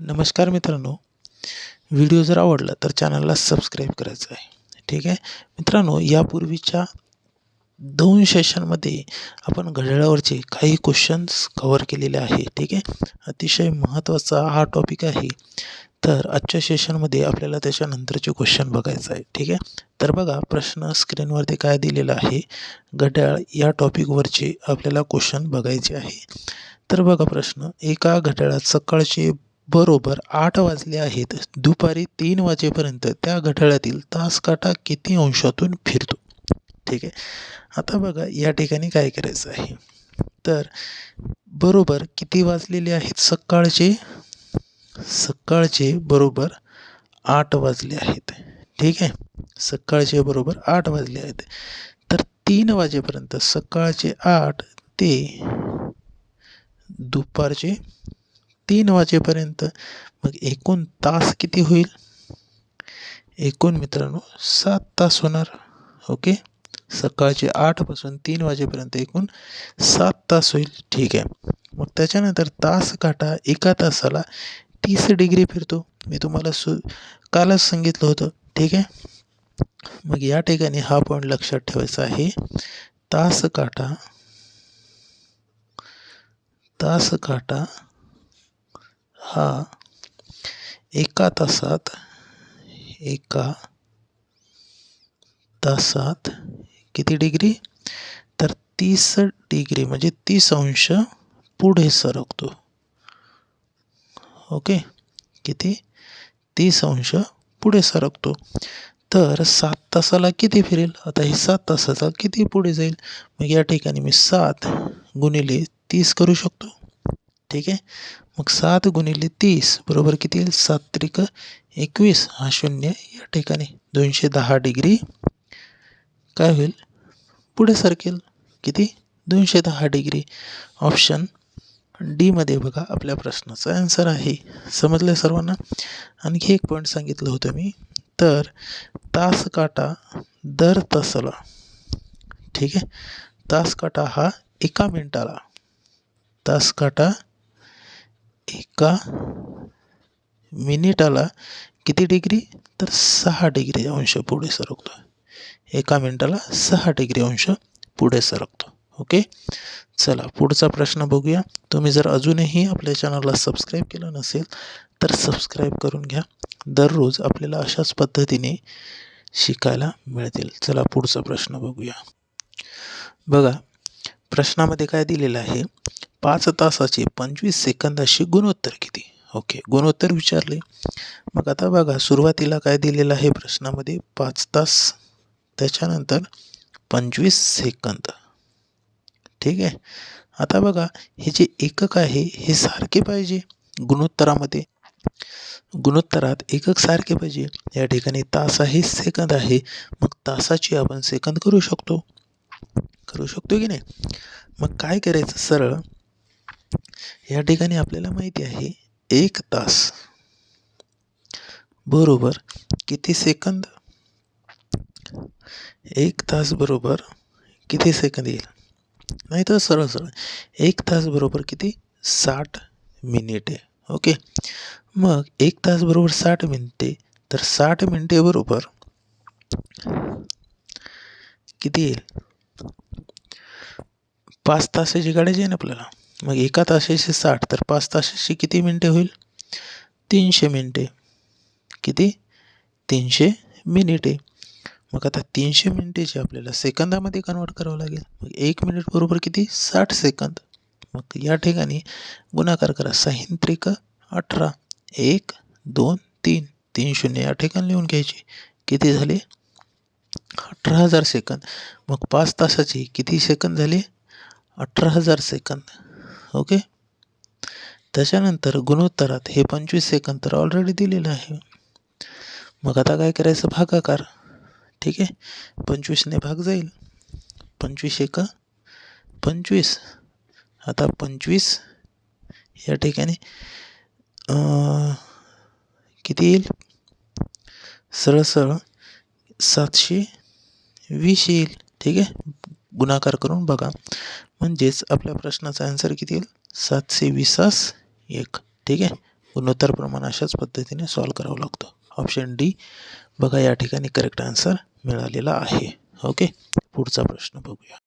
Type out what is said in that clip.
नमस्कार मित्रांनो. व्हिडिओ जर आवडला तर चॅनलला सबस्क्राईब करायचं आहे. ठीक आहे? मित्रांनो यापूर्वीच्या दोन सेशनमध्ये आपण घड्याळावरचे काही क्वेश्चन्स कव्हर केलेले आहे. ठीक आहे? अतिशय महत्त्वाचा हा टॉपिक आहे. तर आजच्या सेशनमध्ये आपल्याला त्याच्यानंतरचे क्वेश्चन बघायचं आहे. ठीक आहे? तर बघा प्रश्न स्क्रीनवरती काय दिलेला आहे? घड्याळ या टॉपिकवरचे आपल्याला क्वेश्चन बघायचे आहे. तर बघा प्रश्न एका घड्याळात सकाळचे बरोबर आठ वाजले आहेत. दुपारी तीन वाजेपर्यंत त्या घड्याळातील तासकाटा किती अंशातून फिरतो? ठीक आहे. आता बघा या ठिकाणी काय करायचं आहे? तर बरोबर किती वाजलेले आहेत? सकाळचे? सकाळचे बरोबर आठ वाजले आहेत. ठीक आहे? सकाळचे बरोबर आठ वाजले आहेत. तर तीन वाजेपर्यंत सकाळचे आठ ते दुपारचे तीन वाजेपर्यंत. मग एकूण तास किती होईल? एकूण मित्रांनो सात तास होणार. ओके? सकाळचे आठपासून तीन वाजेपर्यंत एकूण सात तास होईल. ठीक आहे. मग त्याच्यानंतर तास काटा एका तासाला तीस डिग्री फिरतो. मी तुम्हाला सु कालच सांगितलं होतं. ठीक आहे? मग या ठिकाणी हा पॉईंट लक्षात ठेवायचा आहे. तास काटा तास काटा हा. एका तासात एका तासात किती डिग्री तर तीस डिग्री म्हणजे तीस अंश पुढे सरकतो. ओके किती? तीस अंश पुढे सरकतो. तर सात तासाला किती फिरेल? आता हे सात तासाचा किती पुढे जाईल? मग या ठिकाणी मी सात गुणिले तीस करू शकतो. ठीक आहे? मग सात गुणिले तीस बरोबर किती येईल? सात त्रिक एकवीस. हा शून्य या ठिकाणी. दोनशे दहा डिग्री. काय होईल? पुढे सरकेल. किती? दोनशे दहा डिग्री. ऑप्शन डीमध्ये बघा आपल्या प्रश्नाचा आन्सर आहे. समजलं सर्वांना? आणखी एक पॉईंट सांगितलं होतं मी. तर तास काटा दर तासाला. ठीक आहे? तास काटा हा एका मिनिटाला. तास काटा एका मिनिटाला किती डिग्री तर सहा डिग्री अंश पुढे सरकतो एका मिनिटाला सहा डिग्री अंश पुढे सरकतो ओके चला पुढचा प्रश्न बघूया. तुम्ही जर अजूनही आपल्या चॅनलला सबस्क्राईब केलं नसेल तर सबस्क्राईब करून घ्या. दररोज आपल्याला अशाच पद्धतीने शिकायला मिळतील. चला पुढचा प्रश्न बघूया. बघा प्रश्नामध्ये काय दिलेलं आहे? पाच तासाचे पंचवीस सेकंदाशी गुणोत्तर किती? ओके गुणोत्तर विचारले. मग आता बघा सुरुवातीला काय दिलेलं आहे प्रश्नामध्ये? पाच तास त्याच्यानंतर पंचवीस सेकंद. ठीक आहे? आता बघा हे जे एकक आहे हे सारखे पाहिजे गुणोत्तरामध्ये. गुणोत्तरात एकक सारखे पाहिजे. या ठिकाणी तास आहे सेकंद आहे. मग तासाची आपण सेकंद करू शकतो. करू शकतो की नाही? मग काय करायचं? सरळ या ठिकाणी आपल्याला माहिती आहे एक तास. बरोबर किती सेकंद? एक तास बरोबर किती सेकंद येईल? नाही तर सरळ सरळ. एक तास बरोबर किती? साठ मिनिटे. ओके? मग एक तास बरोबर साठ मिनिटे तर साठ मिनिटे बरोबर किती येईल? पाच तासाची गाडी आहे आपल्याला मग एका तासाचे साठ तर पाच तासाची किती मिनटे होईल? तीनशे मिनटे. किती? तीनशे मिनिटे. मग आता तीनशे मिनिटेचे आपल्याला सेकंदामध्ये कन्वर्ट करावं लागेल. मग एक मिनिट बरोबर किती? साठ सेकंद मग या ठिकाणी गुणाकार करा. सहीन त्रिक अठरा. एक दोन तीन. तीन शून्य या ठिकाणी लिहून घ्यायची. किती झाले? अठरा हजार सेकंद मग पाच तासाचे किती सेकंद झाले? अठरा हजार सेकंद ओके? त्याच्यानंतर गुणोत्तरात हे पंचवीस सेकंद तर ऑलरेडी दिलेलं आहे. मग आता काय करायचं? भागाकार. ठीक आहे? पंचवीसने भाग जाईल. पंचवीस एक पंचवीस. आता पंचवीस या ठिकाणी किती येईल? सरळ सरळ सातशे वीस येईल. ठीक आहे? गुणाकार करून बघा. म्हणजेच आपल्या प्रश्नाचा आन्सर किती येईल? सातशे वीसास एक. ठीक आहे? गुणोत्तर प्रमाण अशाच पद्धतीने सॉल्व करावं लागतो. ऑप्शन डी बघा या ठिकाणी करेक्ट आन्सर मिळालेला आहे. ओके पुढचा प्रश्न बघूया.